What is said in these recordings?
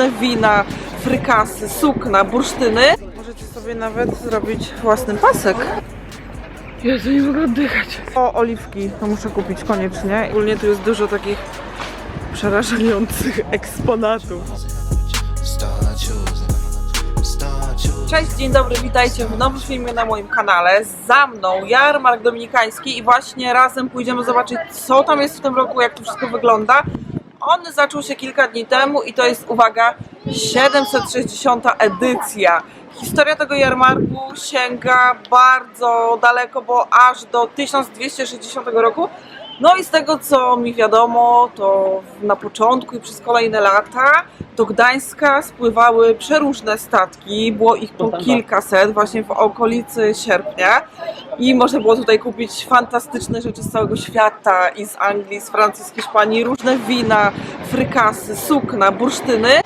różne wina, frykasy, sukna, bursztyny. Możecie sobie nawet zrobić własny pasek. Jezu, nie mogę oddychać. O, oliwki, to muszę kupić koniecznie. Ogólnie tu jest dużo takich przerażających eksponatów. Cześć, dzień dobry, witajcie w nowym filmie na moim kanale. Za mną jarmark dominikański i właśnie razem pójdziemy zobaczyć, co tam jest w tym roku, jak to wszystko wygląda. On zaczął się kilka dni temu i to jest, uwaga, 760. edycja. Historia tego jarmarku sięga bardzo daleko, bo aż do 1260 roku. No i z tego co mi wiadomo, to na początku i przez kolejne lata do Gdańska spływały przeróżne statki, było ich po kilkaset właśnie w okolicy sierpnia. I można było tutaj kupić fantastyczne rzeczy z całego świata. I z Anglii, z Francji, z Hiszpanii, różne wina, frykasy, sukna, bursztyny.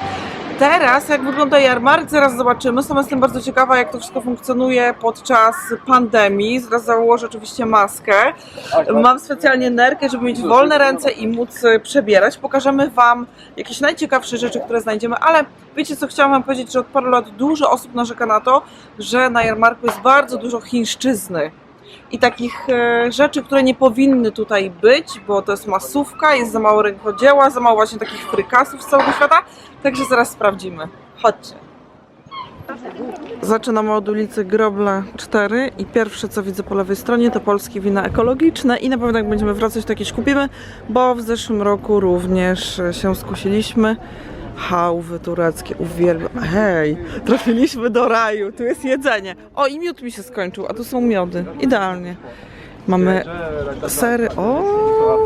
Teraz, jak wygląda jarmark, zaraz zobaczymy. Sama jestem bardzo ciekawa, jak to wszystko funkcjonuje podczas pandemii. Zaraz założę oczywiście maskę. Mam specjalnie nerkę, żeby mieć wolne ręce i móc e, przebierać. Pokażemy Wam jakieś najciekawsze rzeczy, które znajdziemy, ale wiecie co, chciałam Wam powiedzieć, że od paru lat dużo osób narzeka na to, że na jarmarku jest bardzo dużo chińszczyzny i takich e, rzeczy, które nie powinny tutaj być, bo to jest masówka, jest za mało rękodzieła, za mało właśnie takich frykasów z całego świata, także zaraz sprawdzimy. Chodźcie. Zaczynamy od ulicy Grobla 4 i pierwsze co widzę po lewej stronie to polskie wina ekologiczne i na pewno jak będziemy wracać to jakieś kupimy, bo w zeszłym roku również się skusiliśmy. Hałwy tureckie, uwielbiam. Hej, trafiliśmy do raju, tu jest jedzenie. O, i miód mi się skończył, a tu są miody. Idealnie. Mamy sery. O,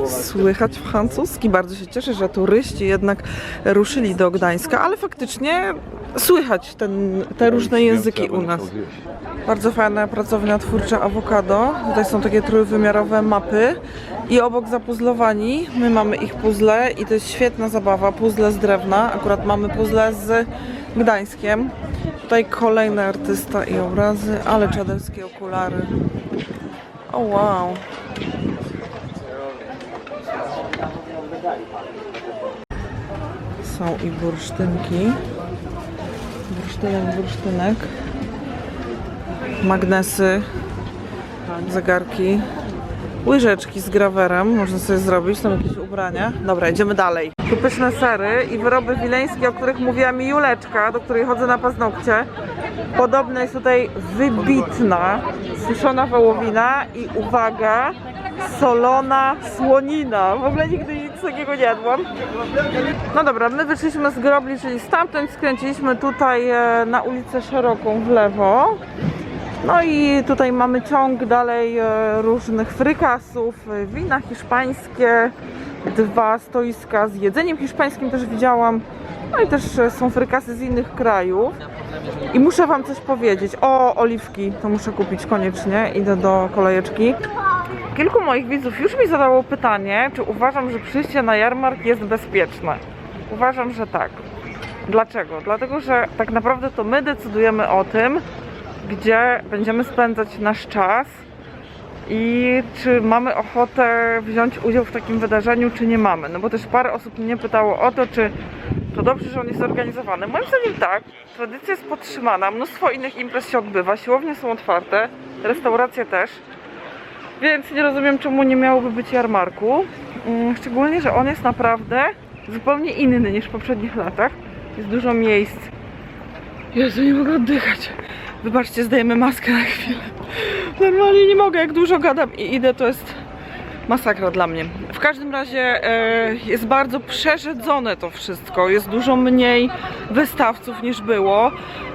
słychać francuski. Bardzo się cieszę, że turyści jednak ruszyli do Gdańska, ale faktycznie słychać ten, te różne języki u nas. Bardzo fajna pracownia twórcza awokado. Tutaj są takie trójwymiarowe mapy i obok zapuzlowani my mamy ich puzzle i to jest świetna zabawa. Puzzle z drewna. Akurat mamy puzzle z Gdańskiem. Tutaj kolejny artysta i obrazy, ale czaderskie okulary. O wow. Są i bursztynki. Bursztynek, bursztynek. Magnesy, zegarki, łyżeczki z grawerem, można sobie zrobić, tam jakieś ubrania. Dobra, idziemy dalej. Tu pyszne sery i wyroby wileńskie, o których mówiła mi Juleczka, do której chodzę na paznokcie. Podobno jest tutaj wybitna suszona wołowina i uwaga, solona słonina. W ogóle nigdy nic takiego nie jadłam. No dobra, my wyszliśmy z grobli, czyli stamtąd skręciliśmy tutaj e, na ulicę Szeroką w lewo. No i tutaj mamy ciąg dalej e, różnych frykasów, e, wina hiszpańskie, dwa stoiska z jedzeniem hiszpańskim też widziałam. No i też e, są frykasy z innych krajów. I muszę Wam coś powiedzieć. O, oliwki, to muszę kupić koniecznie. Idę do kolejeczki. Kilku moich widzów już mi zadało pytanie, czy uważam, że przyjście na jarmark jest bezpieczne. Uważam, że tak. Dlaczego? Dlatego, że tak naprawdę to my decydujemy o tym, gdzie będziemy spędzać nasz czas i czy mamy ochotę wziąć udział w takim wydarzeniu, czy nie mamy. No bo też parę osób mnie pytało o to, czy to dobrze, że on jest zorganizowany. Moim zdaniem tak, tradycja jest podtrzymana, mnóstwo innych imprez się odbywa, siłownie są otwarte, restauracje też. Więc nie rozumiem, czemu nie miałoby być jarmarku. Mm, Szczególnie, że on jest naprawdę zupełnie inny niż w poprzednich latach. Jest dużo miejsc. Jezu, nie mogę oddychać. Wybaczcie, zdejemy maskę na chwilę. Normalnie nie mogę, jak dużo gadam i idę, to jest masakra dla mnie. W każdym razie e, jest bardzo przerzedzone to wszystko. Jest dużo mniej wystawców niż było.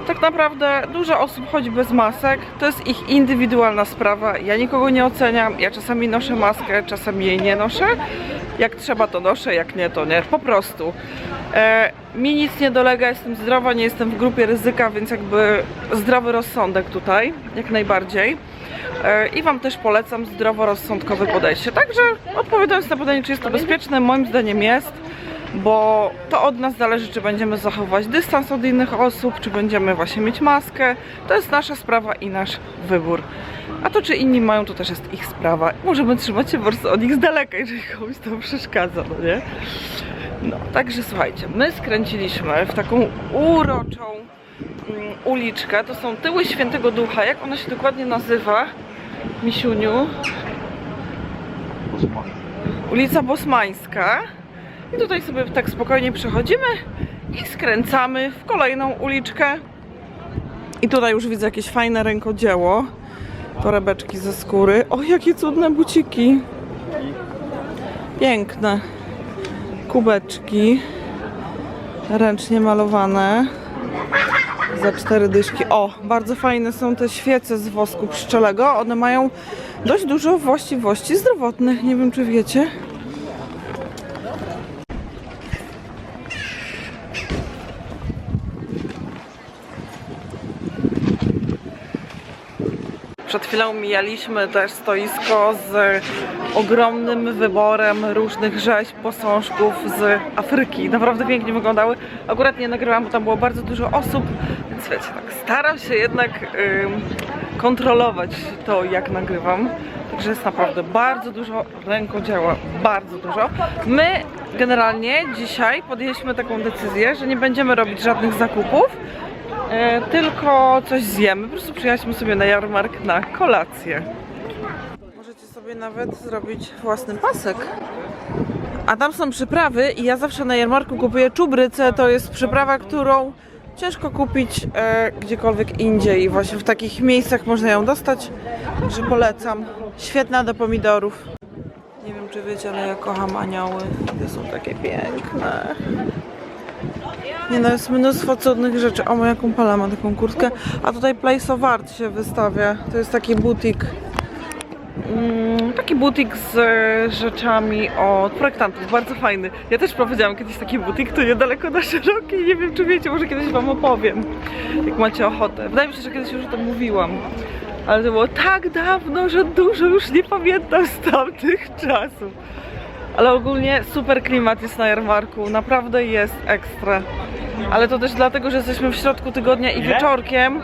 Tak naprawdę dużo osób chodzi bez masek. To jest ich indywidualna sprawa. Ja nikogo nie oceniam. Ja czasami noszę maskę, czasami jej nie noszę. Jak trzeba to noszę, jak nie to nie. Po prostu. E, mi nic nie dolega, jestem zdrowa, nie jestem w grupie ryzyka, więc jakby zdrowy rozsądek tutaj, jak najbardziej. E, I Wam też polecam zdroworozsądkowe podejście. Także odpowiadając na pytanie, czy jest to bezpieczne, moim zdaniem jest. bo to od nas zależy, czy będziemy zachować dystans od innych osób, czy będziemy właśnie mieć maskę. To jest nasza sprawa i nasz wybór. A to, czy inni mają, to też jest ich sprawa. Możemy trzymać się po prostu od nich z daleka, jeżeli komuś to przeszkadza, no nie? No, także słuchajcie, my skręciliśmy w taką uroczą mm, uliczkę. To są tyły Świętego Ducha. Jak ona się dokładnie nazywa? Misiuniu? Ulica Bosmańska. I tutaj sobie tak spokojnie przechodzimy i skręcamy w kolejną uliczkę. I tutaj już widzę jakieś fajne rękodzieło. Torebeczki ze skóry. O, jakie cudne buciki. Piękne. Kubeczki. Ręcznie malowane. Za cztery dyszki. O, bardzo fajne są te świece z wosku pszczelego. One mają dość dużo właściwości zdrowotnych. Nie wiem, czy wiecie. Chwilą mijaliśmy też stoisko z ogromnym wyborem różnych rzeźb, posążków z Afryki. Naprawdę pięknie wyglądały. Akurat nie nagrywałam, bo tam było bardzo dużo osób, więc wiecie, tak staram się jednak kontrolować to, jak nagrywam. Także jest naprawdę bardzo dużo rękodzieła, bardzo dużo. My generalnie dzisiaj podjęliśmy taką decyzję, że nie będziemy robić żadnych zakupów, E, tylko coś zjemy. Po prostu przyjechaliśmy sobie na jarmark na kolację. Możecie sobie nawet zrobić własny pasek. A tam są przyprawy i ja zawsze na jarmarku kupuję czubrycę. To jest przyprawa, którą ciężko kupić e, gdziekolwiek indziej. I właśnie w takich miejscach można ją dostać. Także polecam. Świetna do pomidorów. Nie wiem czy wiecie, ale ja kocham anioły. Te są takie piękne. Nie no, jest mnóstwo cudnych rzeczy. O, moja kumpela ma taką kurtkę. A tutaj Place of Art się wystawia. To jest taki butik. Mm, taki butik z e, rzeczami od projektantów. Bardzo fajny. Ja też prowadziłam kiedyś taki butik, to niedaleko na szerokiej. Nie wiem, czy wiecie, może kiedyś wam opowiem. Jak macie ochotę. Wydaje mi się, że kiedyś już o tym mówiłam. Ale to było tak dawno, że dużo już nie pamiętam z tamtych czasów. Ale ogólnie super klimat jest na jarmarku, naprawdę jest ekstra. Ale to też dlatego, że jesteśmy w środku tygodnia i wieczorkiem,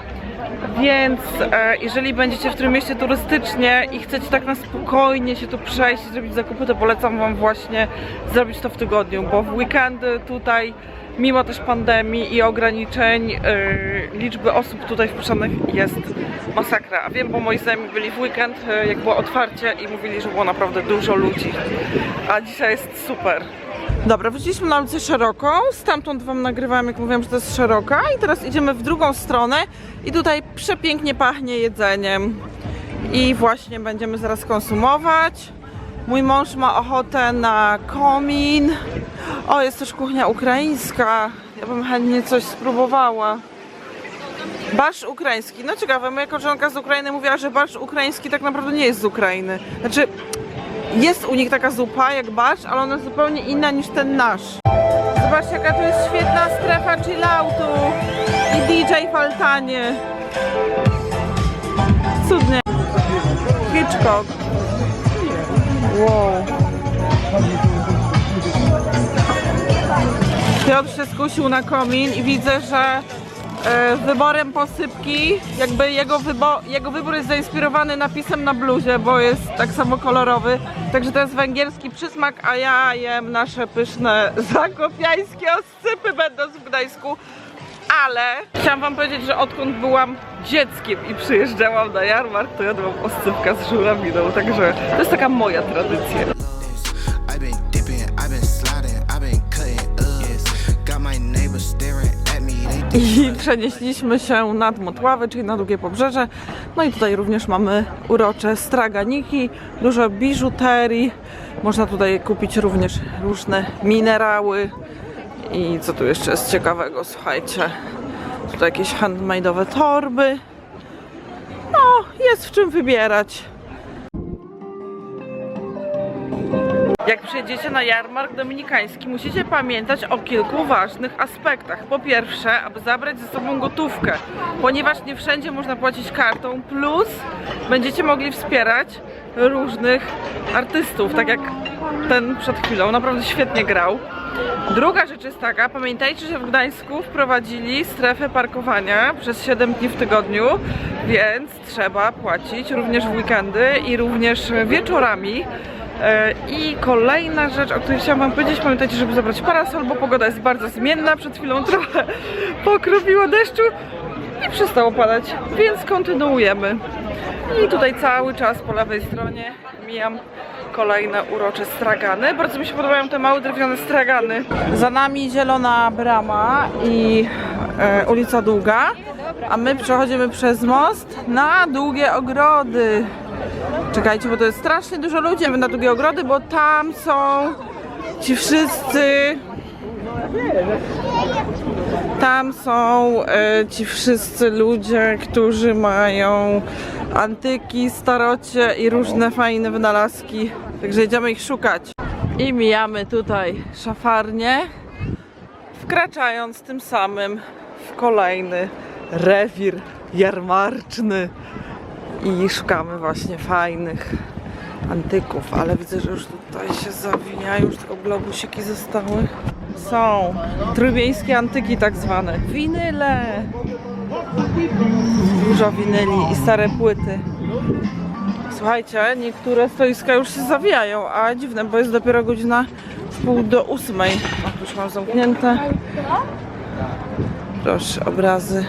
więc e, jeżeli będziecie w tym mieście turystycznie i chcecie tak na spokojnie się tu przejść i zrobić zakupy, to polecam wam właśnie zrobić to w tygodniu, bo w weekendy tutaj mimo też pandemii i ograniczeń e, liczby osób tutaj wpuszczanych jest masakra. A wiem, bo moi znajomi byli w weekend, e, jak było otwarcie i mówili, że było naprawdę dużo ludzi. A dzisiaj jest super. Dobra, wróciliśmy na ulicę Szeroką, stamtąd wam nagrywałem, jak mówiłam, że to jest Szeroka i teraz idziemy w drugą stronę i tutaj przepięknie pachnie jedzeniem i właśnie będziemy zaraz konsumować. Mój mąż ma ochotę na komin. O, jest też kuchnia ukraińska. Ja bym chętnie coś spróbowała. Barsz ukraiński. No ciekawe, moja koleżanka z Ukrainy mówiła, że barsz ukraiński tak naprawdę nie jest z Ukrainy. Znaczy, jest u nich taka zupa jak barsz, ale ona jest zupełnie inna niż ten nasz. Zobaczcie, jaka tu jest świetna strefa chilloutu i DJ w altanie. Cudnie. Hitchcock. Wow. Piotr się skusił na komin i widzę, że e, wyborem posypki, jakby jego, wybo jego wybór jest zainspirowany napisem na bluzie, bo jest tak samo kolorowy. Także to jest węgierski przysmak, a ja jem nasze pyszne zakopiańskie oscypy będąc w Gdańsku. Ale chciałam wam powiedzieć, że odkąd byłam dzieckiem i przyjeżdżałam na jarmark, to jadłam oscypka z żurawiną, także to jest taka moja tradycja. I przenieśliśmy się nad Motławy, czyli na Długie Pobrzeże. No i tutaj również mamy urocze straganiki, dużo biżuterii. Można tutaj kupić również różne minerały. I co tu jeszcze jest ciekawego, słuchajcie. Tutaj jakieś handmade'owe torby. No, jest w czym wybierać. Jak przyjedziecie na jarmark dominikański, musicie pamiętać o kilku ważnych aspektach. Po pierwsze, aby zabrać ze sobą gotówkę, ponieważ nie wszędzie można płacić kartą, plus będziecie mogli wspierać różnych artystów, tak jak ten przed chwilą, naprawdę świetnie grał. Druga rzecz jest taka, pamiętajcie, że w Gdańsku wprowadzili strefę parkowania przez 7 dni w tygodniu, więc trzeba płacić również w weekendy i również wieczorami. E, I kolejna rzecz, o której chciałam wam powiedzieć, pamiętajcie, żeby zabrać parasol, bo pogoda jest bardzo zmienna. Przed chwilą trochę pokropiło deszczu i przestało padać, więc kontynuujemy. I tutaj cały czas po lewej stronie mijam kolejne urocze stragany. Bardzo mi się podobają te małe drewniane stragany. Za nami zielona brama i e, ulica Długa, a my przechodzimy przez most na długie ogrody. Czekajcie, bo to jest strasznie dużo ludzi na długie ogrody, bo tam są ci wszyscy tam są e, ci wszyscy ludzie, którzy mają antyki, starocie i różne fajne wynalazki. Także idziemy ich szukać. I mijamy tutaj szafarnię, wkraczając tym samym w kolejny rewir jarmarczny. I szukamy właśnie fajnych antyków, ale widzę, że już tutaj się zawijają, już tylko globusiki zostały. Są trójmiejskie antyki tak zwane. Winyle! Dużo winyli i stare płyty. Słuchajcie, niektóre stoiska już się zawijają, a dziwne, bo jest dopiero godzina pół do ósmej. O, już mam zamknięte. Proszę, obrazy.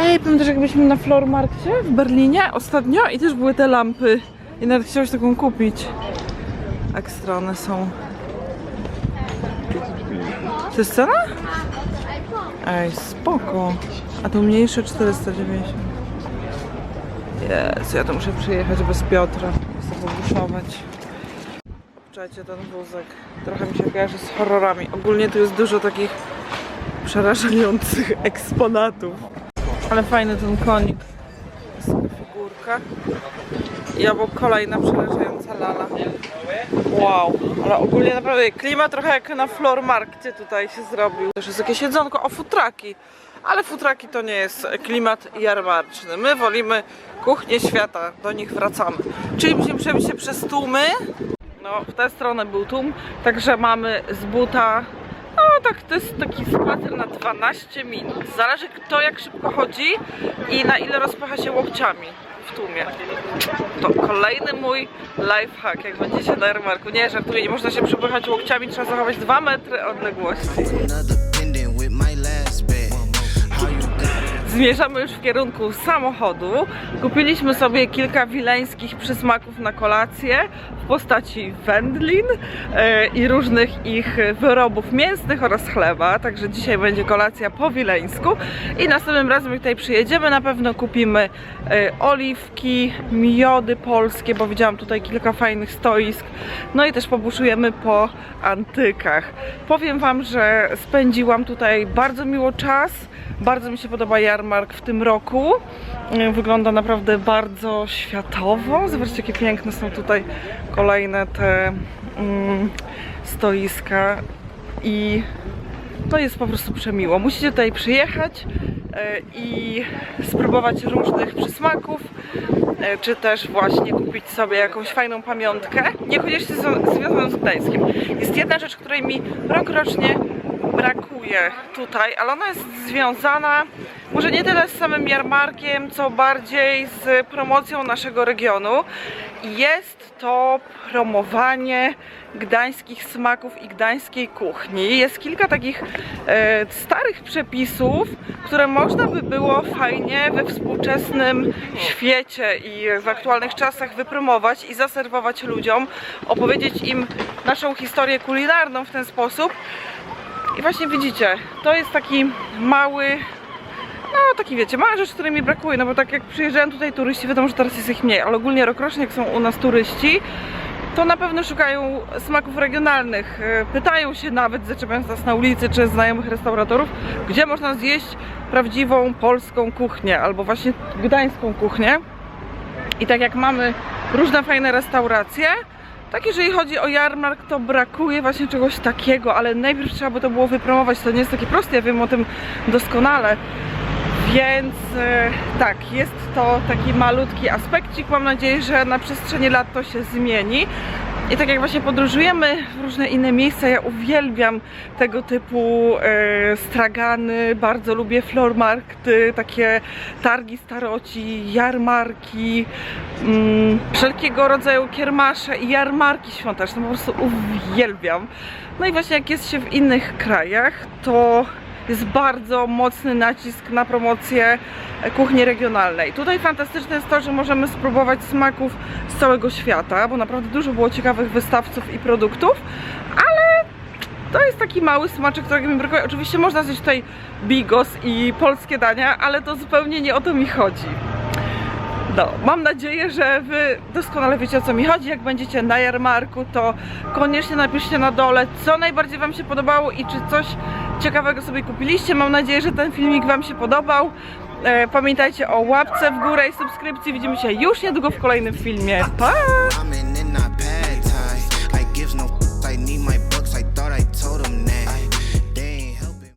Ej, pamiętasz jak byliśmy na Flormarkcie w Berlinie ostatnio i też były te lampy. I nawet chciałeś taką kupić. Ekstra one są. To jest cena? Ej, spoko. A to mniejsze 490. Jezu, ja to muszę przyjechać bez Piotra. Chcę pobuszować. Obczajcie ten wózek. Trochę mi się kojarzy z horrorami. Ogólnie tu jest dużo takich przerażających eksponatów. Ale fajny ten konik. Figurka. I obok kolejna przerażająca lala. Wow, ale ogólnie naprawdę klimat trochę jak na Flormarkcie tutaj się zrobił. Też jest jakieś jedzonko, o futraki. Ale futraki to nie jest klimat jarmarczny. My wolimy kuchnię świata, do nich wracamy. Czyli musimy przebić się przez tłumy. No, w tę stronę był tłum, także mamy z buta tak, to jest taki spacer na 12 minut. Zależy kto jak szybko chodzi i na ile rozpycha się łokciami w tłumie. To kolejny mój lifehack, jak będziecie na jarmarku. Nie, żartuję, nie można się przepychać łokciami, trzeba zachować 2 metry odległości. Zmierzamy już w kierunku samochodu. Kupiliśmy sobie kilka wileńskich przysmaków na kolację w postaci wędlin e, i różnych ich wyrobów mięsnych oraz chleba. Także dzisiaj będzie kolacja po wileńsku. I następnym razem, jak tutaj przyjedziemy, na pewno kupimy e, oliwki, miody polskie, bo widziałam tutaj kilka fajnych stoisk. No i też pobuszujemy po antykach. Powiem Wam, że spędziłam tutaj bardzo miło czas. Bardzo mi się podoba jarmark w tym roku. Yy, Wygląda naprawdę bardzo światowo. Zobaczcie, jakie piękne są tutaj kolejne te mm, stoiska i to jest po prostu przemiło. Musicie tutaj przyjechać e, i spróbować różnych przysmaków, e, czy też właśnie kupić sobie jakąś fajną pamiątkę, niekoniecznie związaną z Gdańskiem. Jest jedna rzecz, której mi rokrocznie brakuje tutaj, ale ona jest związana może nie tyle z samym jarmarkiem, co bardziej z promocją naszego regionu. Jest to promowanie gdańskich smaków i gdańskiej kuchni. Jest kilka takich e, starych przepisów, które można by było fajnie we współczesnym świecie i w aktualnych czasach wypromować i zaserwować ludziom, opowiedzieć im naszą historię kulinarną w ten sposób. I właśnie widzicie, to jest taki mały no taki wiecie, mała rzecz, której mi brakuje, no bo tak jak przyjeżdżają tutaj turyści, wiadomo, że teraz jest ich mniej, ale ogólnie rokrocznie jak są u nas turyści, to na pewno szukają smaków regionalnych. E, Pytają się nawet, zaczepiając nas na ulicy, czy znajomych restauratorów, gdzie można zjeść prawdziwą polską kuchnię, albo właśnie gdańską kuchnię. I tak jak mamy różne fajne restauracje, tak jeżeli chodzi o jarmark, to brakuje właśnie czegoś takiego, ale najpierw trzeba by to było wypromować. To nie jest takie proste, ja wiem o tym doskonale. Więc e, tak, jest to taki malutki aspekcik. Mam nadzieję, że na przestrzeni lat to się zmieni. I tak jak właśnie podróżujemy w różne inne miejsca, ja uwielbiam tego typu e, stragany, bardzo lubię flormarkty, takie targi staroci, jarmarki, mm, wszelkiego rodzaju kiermasze i jarmarki świąteczne, po prostu uwielbiam. No i właśnie jak jest się w innych krajach, to jest bardzo mocny nacisk na promocję kuchni regionalnej. Tutaj fantastyczne jest to, że możemy spróbować smaków z całego świata, bo naprawdę dużo było ciekawych wystawców i produktów, ale to jest taki mały smaczek, którego mi brakuje. Oczywiście można zjeść tutaj bigos i polskie dania, ale to zupełnie nie o to mi chodzi. No, mam nadzieję, że Wy doskonale wiecie o co mi chodzi. Jak będziecie na jarmarku, to koniecznie napiszcie na dole, co najbardziej Wam się podobało i czy coś ciekawego sobie kupiliście. Mam nadzieję, że ten filmik Wam się podobał. E, pamiętajcie o łapce w górę i subskrypcji. Widzimy się już niedługo w kolejnym filmie. Pa!